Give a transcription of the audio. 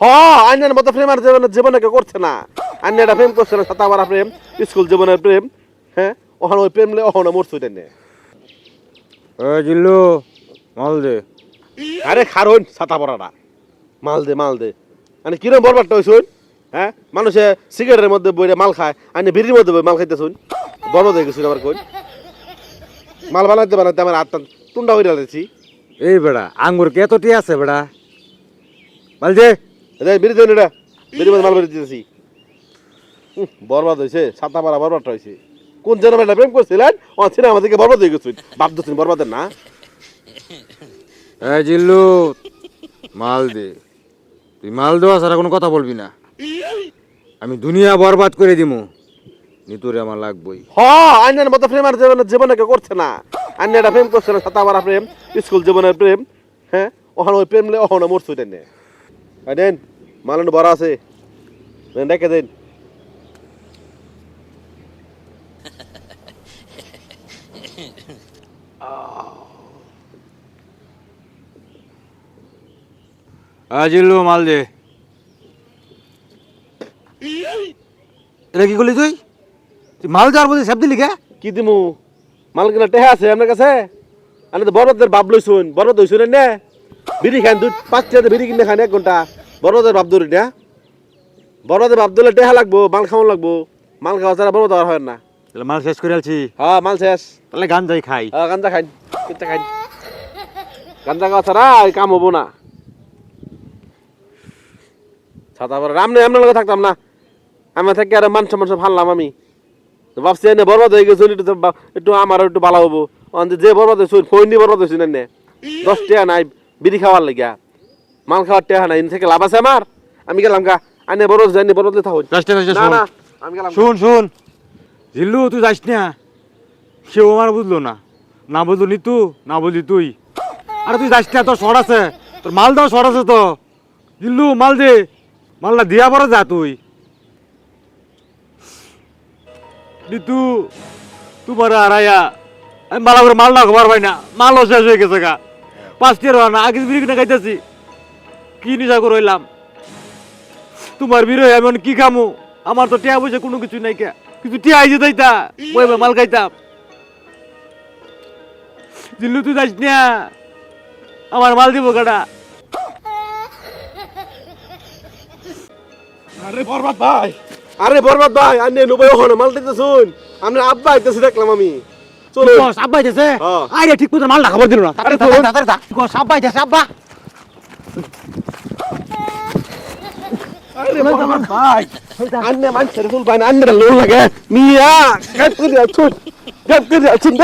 হ আইনের মতো প্রেম আর জীবনে জীবনে কেউ করছে না। আইন এটা প্রেম করছে না সাতা মারা প্রেম স্কুল জীবনের প্রেম হ্যাঁ? ওখানে ওই প্রেম লে ওখানে মরছে ওইটা নিয়ে জিল্লু মাল দে। আরে খারুন ছাতা পড়াটা মাল দে মাল দে। মানে কিরম বরবাদটা হইছুন হ্যাঁ? মানুষে সিগারেটের মধ্যে বইরে মাল খায় আইনে বিড়ির মধ্যে বই মাল খাইতেছুন বরবাদ হয়ে গেছুন আমার কোন মাল বানাইতে বানাইতে আমার হাত টুন্ডা হয়ে গেছি এই বেড়া আঙ্গুর কে এতটি আছে বেড়া? মাল দে। দেন এটা মাল দিতেছি বরবাদ হয়েছে ছাতা পাড়া বরবাদটা হয়েছে কোন প্রেম করছিলেন? ও ছিনে আমাদেরকে বরবাদ হয়ে বাপ বরবাদের না? এ জিল্লু মাল দে। তুই মাল দেওয়া ছাড়া কোনো কথা বলবি না। আমি দুনিয়া বরবাদ করে দিমু। নিতুরে আমার লাগবই। হ আইনের মতো প্রেম আর জীবনে জীবনে কেউ করছে না। আইন এটা প্রেম করছে না সাতা মারা প্রেম স্কুল জীবনের প্রেম হ্যাঁ? ওখানে ওই প্রেম লে ওখানে মরছে ওইটা নিয়ে দেন মালান বড় আছে দেন দেন আ মাল দে এটা কি করলি তুই তুই মাল দেওয়ার বলছিস সব দিলি কে কি দিমু মাল কিনা টেহা আছে আপনার কাছে আমি তো বড়দের বাপ লইছুন বড়দ হইছুন নে বিড়ি খান দুই পাঁচ টাকা বিড়ি কিনে খান এক ঘণ্টা বড়দের বাপ ধরি না। বড়দের বাপ ধরলে টেহা লাগবো মাল খাওয়ান লাগবো। মাল খাওয়া ছাড়া বড় দেওয়ার হয় না। তাহলে মাল শেষ করে আলছি। হ্যাঁ মাল শেষ। তাহলে গান যাই খাই। হ্যাঁ গাঞ্জা কিনতে খাইন গাঞ্জা খাওয়া ছাড়া এই কাম হব না। ছাতা পরে রামনে লগে থাকতাম না। আমি থেকে আর মানুষ মানুষ ভাবলাম আমি। ভাবছি এনে বরবাদ হয়ে গেছে একটু একটু আমার একটু ভালো হব। যে বরবাদ হয়েছে ফোন নিয়ে বরবাদ হয়েছে না দশ টাকা নাই বিড়ি খাওয়ার লাগিয়া। মাল খাওয়ার টাকা নাই থেকে লাভ আছে আমার। আমি গেলাম গা আনে বরবাদ থাকুন লাস্টে লাস্টে না না আমি গেলাম শুন শুন। জিল্লু তুই যাস না। সেও আমার বুঝলো না। না বুঝলো নিতু না বুঝলি তুই। আরে তুই যাস না তোর শর্ট আছে। তোর মাল দাও শর্ট আছে তো। জিল্লু মাল দে। মালটা দিয়া পরে যা তুই। নিতু তোমার আড়াইয়া আমি মালা করে মাল না খবর পাই না। মালও শেষ হয়ে গেছে গা। পাঁচ টিয়ার না আগে বিড়ি কিনে খাইতেছি। কি নিশা করে রইলাম তোমার বিরহে আমি এখন কি খামু? আমার তো টিয়া পয়সা কোনো কিছু নাই কে। কিছু টিয়া আইছে তাইতা মই এবার মাল খাইতাম। জিল্লু তুই যাস না। আমার মাল দিব কাটা আরে বরবাদ ভাই। আরে বরবাদ ভাই আনে নুবাই ওখানে মাল দিতে শুন। আমরা আব্বা আইতেছে দেখলাম আমি। চলো সাপ বাইতেছে হ্যাঁ। আরে ঠিক মতো মাল না খাবার দিল না। আরে চলুন। সাপ বাইতেছে আব্বা। আরে বরবাদ ভাই আন্নে মানুষের ফুল ভাই আন্নে লোন লাগে মিয়া গাত করে আছুন গাত করে আছুন